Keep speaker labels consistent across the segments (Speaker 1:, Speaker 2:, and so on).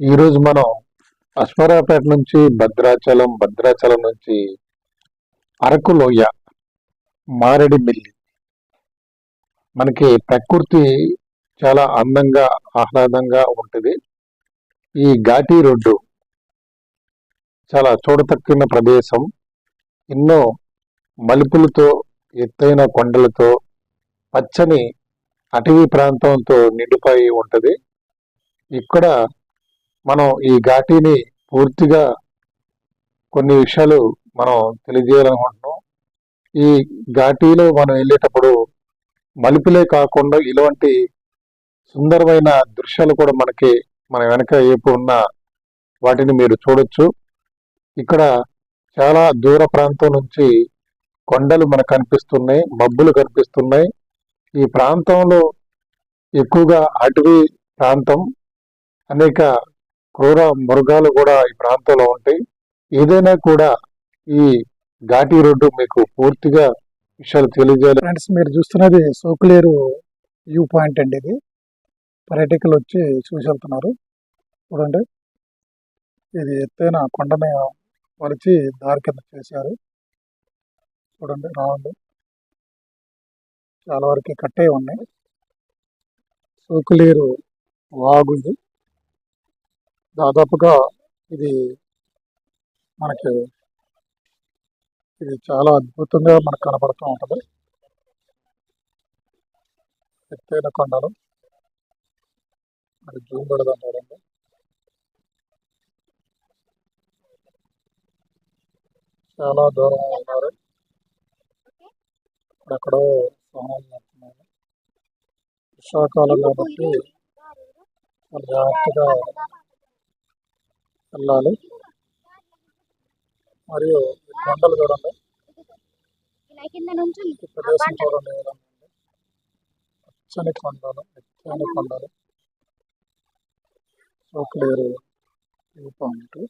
Speaker 1: ఈరోజు మనం అశ్వరాపేట నుంచి భద్రాచలం భద్రాచలం నుంచి అరకు లోయ మారేడుమిల్లి మనకి ప్రకృతి చాలా అందంగా ఆహ్లాదంగా ఉంటుంది. ఈ ఘాటీ రోడ్డు చాలా చూడతక్కిన ప్రదేశం. ఎన్నో మలుపులతో ఎత్తైన కొండలతో పచ్చని అటవీ ప్రాంతంతో నిండిపోయి ఉంటుంది. ఇక్కడ మనం ఈ ఘాటీని పూర్తిగా కొన్ని విషయాలు మనం తెలియజేయాలనుకుంటున్నాం. ఈ ఘాటీలో మనం వెళ్ళేటప్పుడు మలుపులే కాకుండా ఇలాంటి సుందరమైన దృశ్యాలు కూడా మనకి మన వెనక వైపు ఉన్న వాటిని మీరు చూడొచ్చు. ఇక్కడ చాలా దూర ప్రాంతం నుంచి కొండలు మనకు కనిపిస్తున్నాయి మబ్బులు కనిపిస్తున్నాయి. ఈ ప్రాంతంలో ఎక్కువగా అటవీ ప్రాంతం అనేక క్రూర మృగాలు కూడా ఈ ప్రాంతంలో ఉంటాయి. ఏదైనా కూడా ఈ ఘాటీ రోడ్డు మీకు పూర్తిగా విషయాలు తెలియజేయాలి.
Speaker 2: ఫ్రెండ్స్ మీరు చూస్తున్నది సోకులేరు వ్యూ పాయింట్ అండి ఇది. పర్యాటకులు వచ్చి చూసి వెళ్తున్నారు. చూడండి. ఇది ఎత్తైన కొండని పరిచి దారి కింద చేశారు. చూడండి రావుంది చాలా వరకు కట్టే ఉన్నాయి. సోకులేరు వాగు ఇది దాదాపుగా ఇది మనకి ఇది చాలా అద్భుతంగా మనకు కనబడుతూ ఉంటుంది. ఎత్తైన కొండలు. మరి జూమ్ పెడదాం చూడండి. చాలా దూరం ఉన్నారు. అక్కడెక్కడో స్నానం చేస్తున్నారు వర్షాకాలం కాబట్టి జాగ్రత్తగా వెళ్ళాలి మరియు కొండలు చూడండి ప్రదేశం చూడండి. పచ్చని కొండలు ఎత్తైన కొండలు. Sokuleru view point.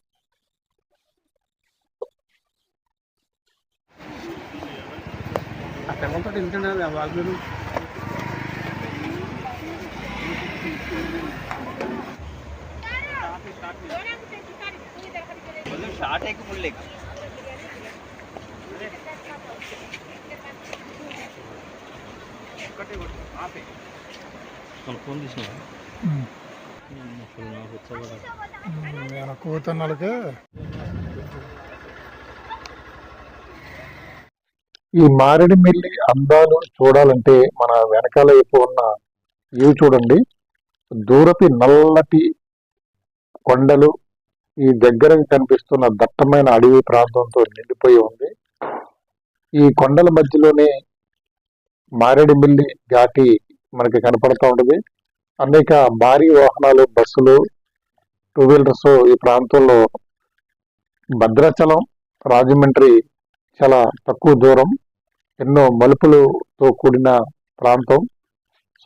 Speaker 3: అక్కడ ఉంటాడు ఎందుకంటే వాళ్ళు షార్ట్ ఎక్కి ఫుల్ ఫోన్ తీసినా
Speaker 2: కూతున్నలకే
Speaker 1: ఈ మారేడుమిల్లి అందాలు చూడాలంటే మన వెనకాల వైపు ఉన్న వ్యూ చూడండి. దూరపు నల్లటి కొండలు ఈ దగ్గర కనిపిస్తున్న దట్టమైన అడవి ప్రాంతంతో నిండిపోయి ఉంది. ఈ కొండల మధ్యలోనే మారేడుమిల్లి ఘాటి మనకి కనపడుతూ ఉంటుంది. అనేక భారీ వాహనాలు బస్సులు టూ వీలర్స్ ఈ ప్రాంతంలో భద్రాచలం రాజమండ్రి చాలా తక్కువ దూరం ఎన్నో మలుపులతో కూడిన ప్రాంతం.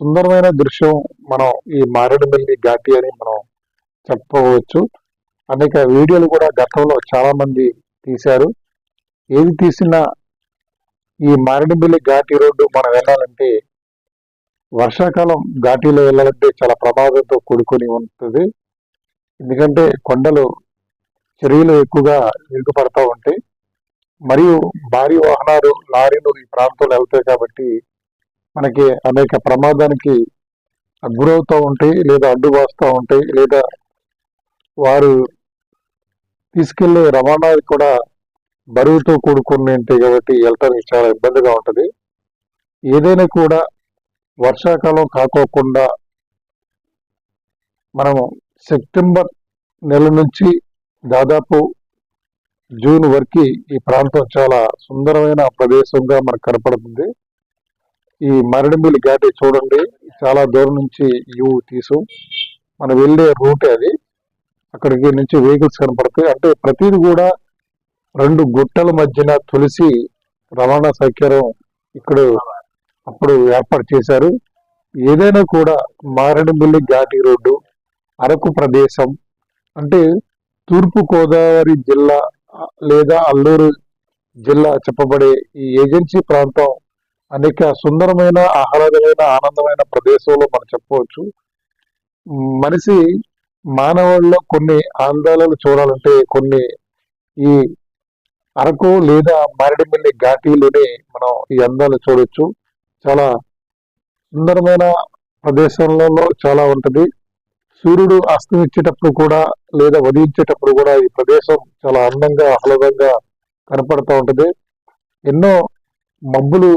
Speaker 1: సుందరమైన దృశ్యం మనం ఈ మారేడుమిల్లి ఘాటి అని మనం చెప్పవచ్చు. అనేక వీడియోలు కూడా గతంలో చాలామంది తీశారు. ఏది తీసినా ఈ మారేడుమిల్లి ఘాటి రోడ్డు మనం వెళ్ళాలంటే వర్షాకాలం ఘాటీలో వెళ్ళాలంటే చాలా ప్రమాదంతో కూడుకొని ఉంటుంది. ఎందుకంటే కొండలు చర్యలు ఎక్కువగా ఇరుకుపడతా ఉంటాయి. మరియు భారీ వాహనాలు లారీలు ఈ ప్రాంతంలో వెళ్తాయి కాబట్టి మనకి అనేక ప్రమాదానికి గురవుతూ ఉంటాయి లేదా అడ్డుబాస్తూ ఉంటాయి లేదా వారు తీసుకెళ్ళే రవాణా కూడా బరువుతో కూడుకుని ఉంటాయి కాబట్టి వెళ్ళటానికి చాలా ఇబ్బందిగా ఉంటుంది. ఏదైనా కూడా వర్షాకాలం కాకోకుండా మనము సెప్టెంబర్ నెల నుంచి దాదాపు జూన్ వరకు ఈ ప్రాంతం చాలా సుందరమైన ప్రదేశంగా మనకు కనపడుతుంది. ఈ మరడిమిల్లి ఘాటి చూడండి. చాలా దూరం నుంచి యూ తీసు. మనం వెళ్ళే రూట్ అది. అక్కడికి నుంచి వెహికల్స్ కనపడతాయి. అంటే ప్రతిది కూడా రెండు గుట్టల మధ్యన తులసి రవాణా సౌకర్యం ఇక్కడ అప్పుడు ఏర్పాటు చేశారు. ఏదైనా కూడా మారేడుమిల్లి ఘాటి రోడ్డు అరకు ప్రదేశం అంటే తూర్పు గోదావరి జిల్లా లేదా అల్లూరు జిల్లా చెప్పబడే ఈ ఏజెన్సీ ప్రాంతం అనేక సుందరమైన ఆహ్లాదమైన ఆనందమైన ప్రదేశంలో మనం చెప్పవచ్చు మనిషి మానవుల్లో కొన్ని ఆందోళనలు చూడాలంటే కొన్ని ఈ అరకు లేదా మారేడుమిల్లి ఘాటీలోనే మనం ఈ అందాలు చూడొచ్చు. చాలా సుందరమైన ప్రదేశంలో చాలా ఉంటుంది. సూర్యుడు అస్తమించేటప్పుడు కూడా లేదా ఉదయించేటప్పుడు కూడా ఈ ప్రదేశం చాలా అందంగా ఆహ్లాదంగా కనపడుతూ ఉంటుంది. ఎన్నో మబ్బులు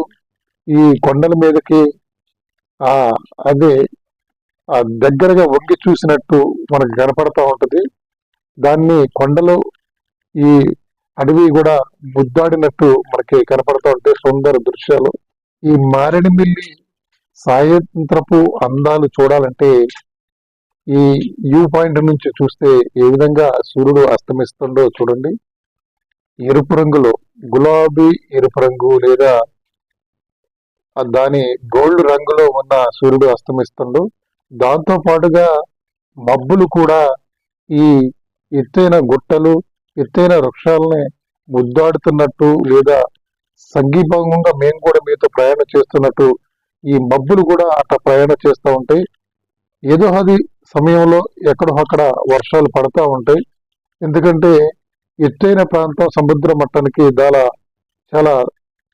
Speaker 1: ఈ కొండల మీదకి అదే దగ్గరగా వంగి చూసినట్టు మనకు కనపడతా ఉంటుంది. దాన్ని కొండలు ఈ అడవి కూడా ముద్దాడినట్టు మనకి కనపడతా ఉంటే సుందర దృశ్యాలు. ఈ మారేడుమిల్లి సాయంత్రపు అందాలు చూడాలంటే ఈ వ్యూ పాయింట్ నుంచి చూస్తే ఏ విధంగా సూర్యుడు అస్తమిస్తుండో చూడండి. ఎరుపు రంగులో గులాబీ ఎరుపు రంగు లేదా దాని గోల్డ్ రంగులో ఉన్న సూర్యుడు అస్తమిస్తుండో. దాంతో పాటుగా మబ్బులు కూడా ఈ ఎత్తైన గుట్టలు ఎత్తైన వృక్షాలని ముద్దాడుతున్నట్టు లేదా సంఘీభంగంగా మేము కూడా మీతో ప్రయాణం చేస్తున్నట్టు ఈ మబ్బులు కూడా అట్లా ప్రయాణం చేస్తూ ఉంటాయి. ఏదో అది సమయంలో ఎక్కడో అక్కడ వర్షాలు పడతా ఉంటాయి. ఎందుకంటే ఎత్తైన ప్రాంతం సముద్ర మట్టానికి చాలా చాలా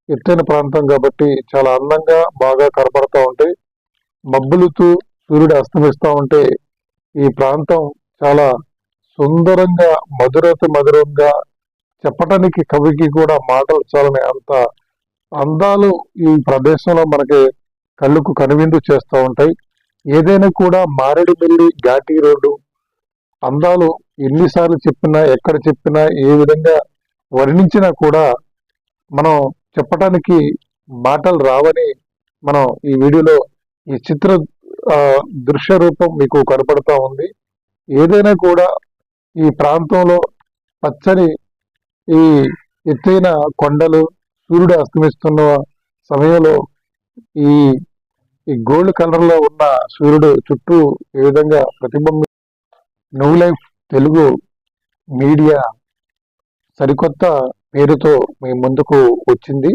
Speaker 1: ఎత్తైన ప్రాంతం కాబట్టి చాలా అందంగా బాగా కనపడతా ఉంటాయి. మబ్బులుతూ సూర్యుడు అస్తమిస్తూ ఉంటే ఈ ప్రాంతం చాలా సుందరంగా మధురత మధురంగా చెప్పటానికి కవికి కూడా మాటలు చాలని అంత అందాలు ఈ ప్రదేశంలో మనకి కళ్ళుకు కనువిందు చేస్తూ ఉంటాయి. ఏదైనా కూడా మారేడుమిల్లి ఘాటీ రోడ్డు అందాలు ఎన్నిసార్లు చెప్పినా ఎక్కడ చెప్పినా ఏ విధంగా వర్ణించినా కూడా మనం చెప్పటానికి మాటలు రావని మనం ఈ వీడియోలో ఈ చిత్ర దృశ్య రూపం మీకు కనపడతా ఉంది. ఏదైనా కూడా ఈ ప్రాంతంలో పచ్చని ఈ ఎత్తైన కొండలు సూర్యుడు అస్తమిస్తున్న సమయంలో ఈ ఈ గోల్డ్ కలర్లో ఉన్న సూర్యుడు చుట్టూ ఏ విధంగా ప్రతిబింబి న్యూ లైఫ్ తెలుగు మీడియా సరికొత్త పేరుతో మీ ముందుకు వచ్చింది.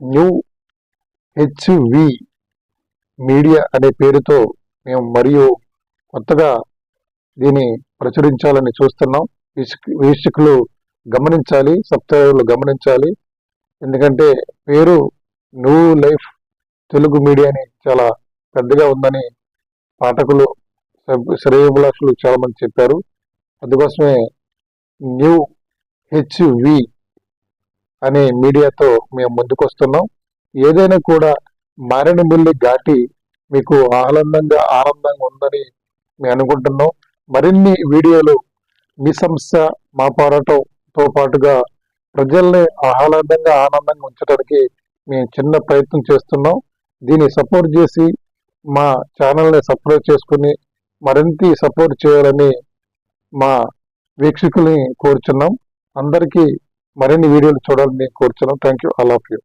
Speaker 1: న్యూ హెచ్వి మీడియా అనే పేరుతో మేము మరియు కొత్తగా దీన్ని ప్రచురించాలని చూస్తున్నాం. వీక్షకులు గమనించాలి సబ్స్క్రైబర్లు గమనించాలి. ఎందుకంటే పేరు న్యూ లైఫ్ తెలుగు మీడియాని చాలా పెద్దగా ఉందని పాఠకులు శ్రేయభిలాషులు చాలామంది చాలా మంది చెప్పారు. అందుకోసమే న్యూ హెచ్వి అనే మీడియాతో మేము ముందుకు వస్తున్నాం ఏదైనా కూడా మారేడుమిల్లి ఘాటి మీకు ఆనందంగా ఆనందంగా ఉందని మేము అనుకుంటున్నాం. మరిన్ని వీడియోలు మీ సంస్థ మా పోరాటంతో పాటుగా ప్రజల్ని ఆహ్లాదంగా ఆనందంగా ఉంచడానికి మేము చిన్న ప్రయత్నం చేస్తున్నాం. దీన్ని సపోర్ట్ చేసి మా ఛానల్ని సపోర్ట్ చేసుకుని మరింత సపోర్ట్ చేయాలని మా వీక్షకుల్ని కోరుచున్నాం. అందరికీ మరిన్ని వీడియోలు చూడాలని కోరుచున్నాం. Thank you all of you